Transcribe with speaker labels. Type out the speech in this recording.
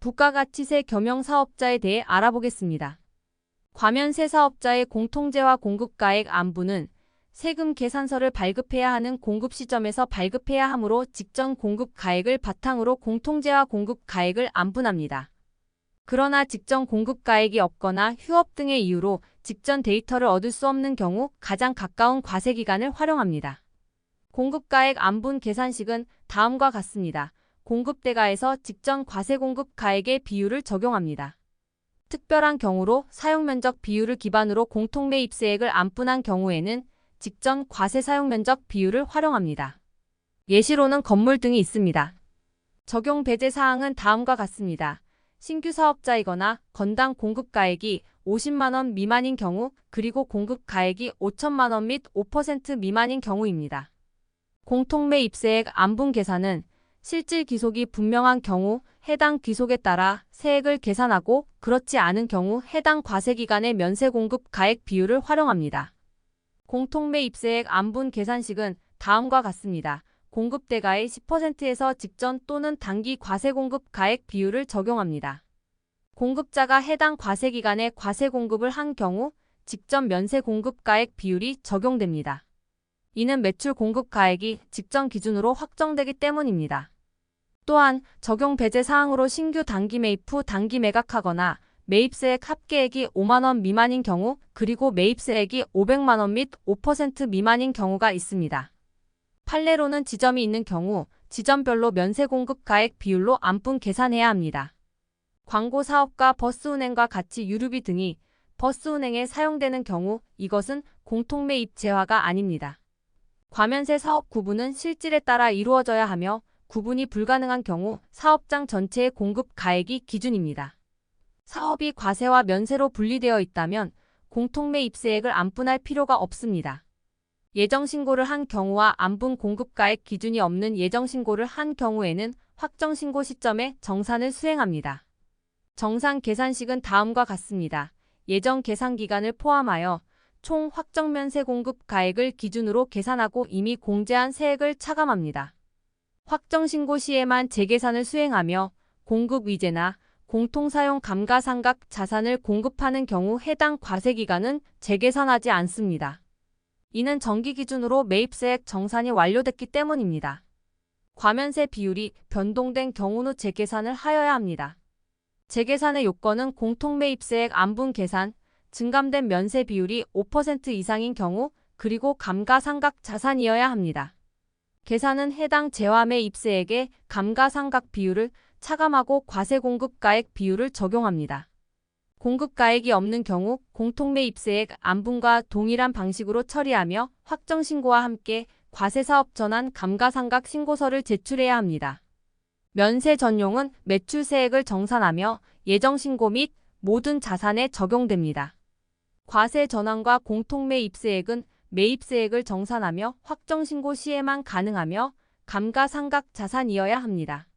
Speaker 1: 부가가치세 겸용 사업자에 대해 알아보겠습니다. 과면세 사업자의 공통재와 공급가액 안부는 세금 계산서를 발급해야 하는 공급 시점에서 발급해야 하므로 직전 공급 가액을 바탕으로 공통재와 공급 가액을 안분합니다. 그러나 직전 공급 가액이 없거나 휴업 등의 이유로 직전 데이터를 얻을 수 없는 경우 가장 가까운 과세 기간을 활용합니다. 공급 가액 안분 계산식은 다음과 같습니다. 공급대가에서 직전 과세 공급 가액의 비율을 적용합니다. 특별한 경우로 사용면적 비율을 기반으로 공통매입세액을 안분한 경우에는 직전 과세 사용면적 비율을 활용합니다. 예시로는 건물 등이 있습니다. 적용 배제 사항은 다음과 같습니다. 신규 사업자이거나 건당 공급가액이 50만원 미만인 경우 그리고 공급가액이 5천만원 및 5% 미만인 경우입니다. 공통매 입세액 안분 계산은 실질 기속이 분명한 경우 해당 기속에 따라 세액을 계산하고 그렇지 않은 경우 해당 과세 기간의 면세 공급 가액 비율을 활용합니다. 공통매 입세액 안분 계산식은 다음과 같습니다. 공급대가의 10%에서 직전 또는 단기 과세 공급 가액 비율을 적용합니다. 공급자가 해당 과세 기간에 과세 공급을 한 경우 직전 면세 공급 가액 비율이 적용됩니다. 이는 매출 공급 가액이 직전 기준으로 확정되기 때문입니다. 또한 적용 배제 사항으로 신규 단기 매입 후 단기 매각하거나 매입세액 합계액이 5만원 미만인 경우 그리고 매입세액이 500만원 및 5% 미만인 경우가 있습니다. 판례로는 지점이 있는 경우 지점별로 면세 공급 가액 비율로 안분 계산해야 합니다. 광고 사업과 버스 운행과 같이 유류비 등이 버스 운행에 사용되는 경우 이것은 공통매입 재화가 아닙니다. 과면세 사업 구분은 실질에 따라 이루어져야 하며 구분이 불가능한 경우 사업장 전체의 공급 가액이 기준입니다. 사업이 과세와 면세로 분리되어 있다면 공통매 입세액을 안분할 필요가 없습니다. 예정신고를 한 경우와 안분 공급가액 기준이 없는 예정신고를 한 경우에는 확정신고 시점에 정산을 수행합니다. 정산 계산식은 다음과 같습니다. 예정 계산 기간을 포함하여 총 확정면세 공급 가액을 기준으로 계산하고 이미 공제한 세액을 차감합니다. 확정신고 시에만 재계산을 수행하며 공급 위제나 공통사용 감가상각 자산을 공급하는 경우 해당 과세기간은 재계산하지 않습니다. 이는 정기 기준으로 매입세액 정산이 완료됐기 때문입니다. 과면세 비율이 변동된 경우는 재계산을 하여야 합니다. 재계산의 요건은 공통매입세액 안분 계산, 증감된 면세 비율이 5% 이상인 경우 그리고 감가상각 자산이어야 합니다. 계산은 해당 재화매 입세액의 감가상각 비율을 차감하고 과세 공급가액 비율을 적용합니다. 공급가액이 없는 경우 공통매 입세액 안분과 동일한 방식으로 처리하며 확정신고와 함께 과세사업 전환 감가상각 신고서를 제출해야 합니다. 면세 전용은 매출세액을 정산하며 예정신고 및 모든 자산에 적용됩니다. 과세 전환과 공통매 입세액은 매입세액을 정산하며 확정신고 시에만 가능하며 감가상각 자산이어야 합니다.